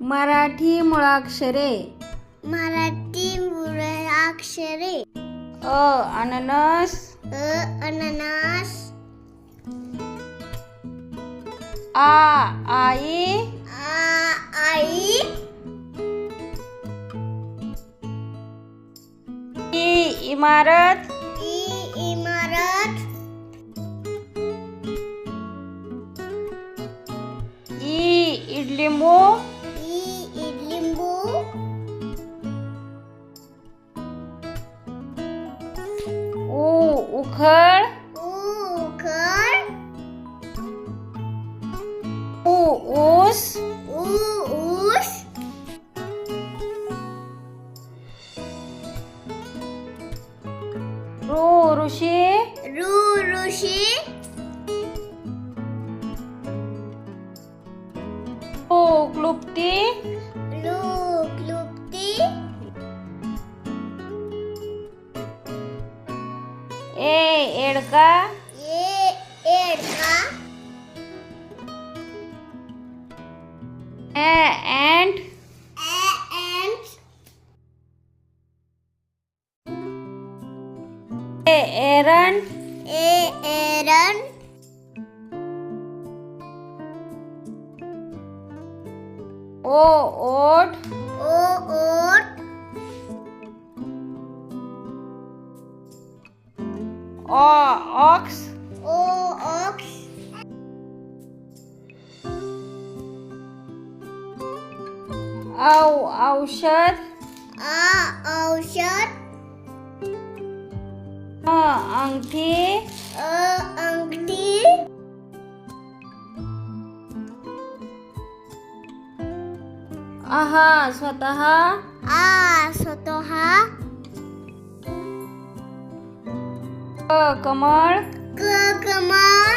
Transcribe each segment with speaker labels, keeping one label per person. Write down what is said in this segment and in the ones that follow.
Speaker 1: मराठी मुळाक्षरे.
Speaker 2: मराठी मुळाक्षरे.
Speaker 1: अ अननस.
Speaker 2: अ अननस.
Speaker 1: आ आई.
Speaker 2: आ आई.
Speaker 1: ई इमारत.
Speaker 2: ई इमारत.
Speaker 1: ई इडलिंबू.
Speaker 2: ಋಷಿ
Speaker 1: ರು ಋಷಿ
Speaker 2: ಓ ಕ್ಲುಪ್ತಿ
Speaker 1: ಲು ಕ್ಲುಪ್ತಿ
Speaker 2: ಎ ಎಡ್ಕ
Speaker 1: ए एरन
Speaker 2: ए एरन
Speaker 1: ओ ओट
Speaker 2: ओ ओट
Speaker 1: ओ ऑक्स
Speaker 2: ओ ऑक्स
Speaker 1: औ औषध
Speaker 2: आ औषध
Speaker 1: अ अंगठी।
Speaker 2: अ अंगठी।
Speaker 1: स्वतः।
Speaker 2: आ स्वतः।
Speaker 1: क कमळ।
Speaker 2: क कमळ।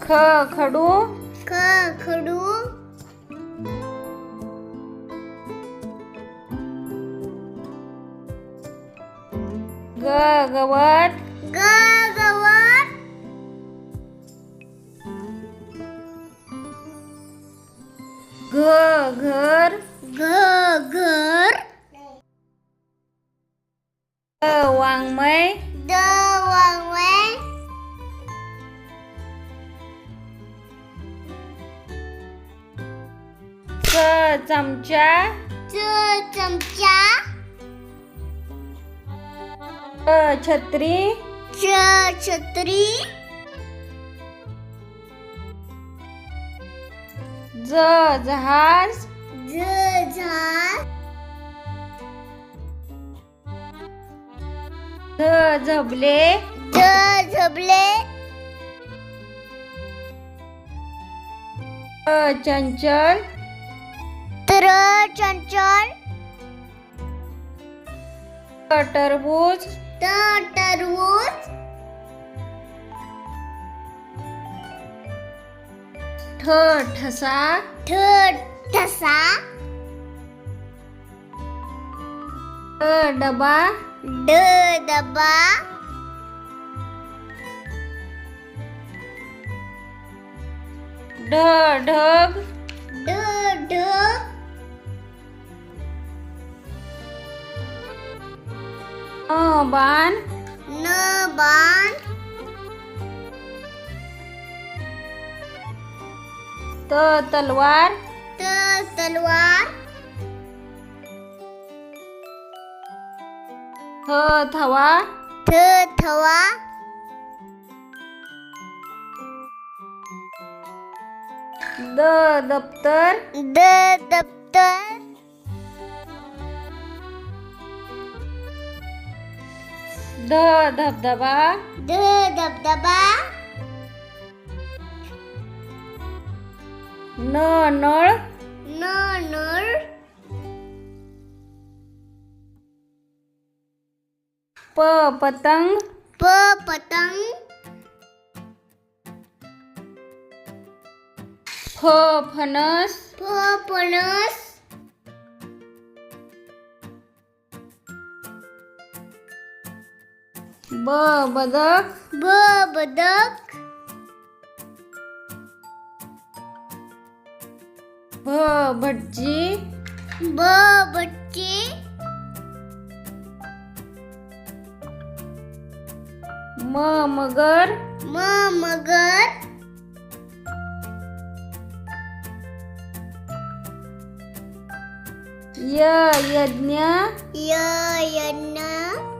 Speaker 1: ख खडू।
Speaker 2: ख खडू।
Speaker 1: Gurgawat. Gurgawat.
Speaker 2: Gurgur. Gurgur.
Speaker 1: Đơ wang
Speaker 2: mê. Đơ
Speaker 1: wang mê.
Speaker 2: Cơ chầm
Speaker 1: cha Cơ
Speaker 2: chầm cha
Speaker 1: च छत्री?
Speaker 2: च छत्री.
Speaker 1: ज जहाज?
Speaker 2: ज झाड
Speaker 1: झ झबले
Speaker 2: ज झबले
Speaker 1: चंचल?
Speaker 2: त्र चंचल.
Speaker 1: टरबूज?
Speaker 2: त टरबूज
Speaker 1: ठ ठसा।
Speaker 2: ठ ठसा।
Speaker 1: ड डबा।
Speaker 2: ड डबा।
Speaker 1: ढ ढग। बाण
Speaker 2: न बाण
Speaker 1: त तलवार।
Speaker 2: त तलवार।
Speaker 1: थ थवा।
Speaker 2: थ थवा।
Speaker 1: द दप्तर।
Speaker 2: द दप्तर।
Speaker 1: ध धबधबा।
Speaker 2: द धबधबा।
Speaker 1: न नळ।
Speaker 2: न नळ।
Speaker 1: प पतंग।
Speaker 2: प पतंग।
Speaker 1: फ फणस।
Speaker 2: फ फणस।
Speaker 1: ब बदक.
Speaker 2: ब बदक.
Speaker 1: भ भटजी.
Speaker 2: ब बच्चे
Speaker 1: म मगर.
Speaker 2: म मगर.
Speaker 1: य यज्ञ.
Speaker 2: य यज्ञ.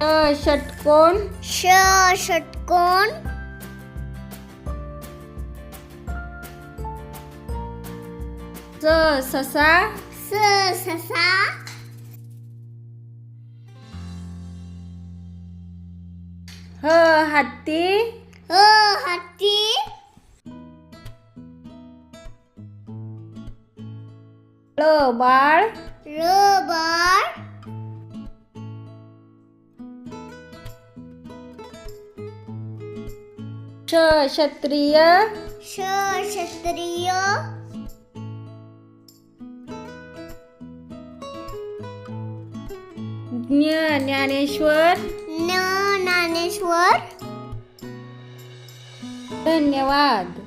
Speaker 1: षटकोण।
Speaker 2: श षटकोण।
Speaker 1: स ससा।
Speaker 2: स ससा।
Speaker 1: ह हत्ती।
Speaker 2: ह हत्ती।
Speaker 1: ल बाळ।
Speaker 2: र बाळ।
Speaker 1: श क्षत्रिय
Speaker 2: श क्षत्रिय
Speaker 1: ज्ञ ज्ञानेश्वर
Speaker 2: न ज्ञानेश्वर
Speaker 1: धन्यवाद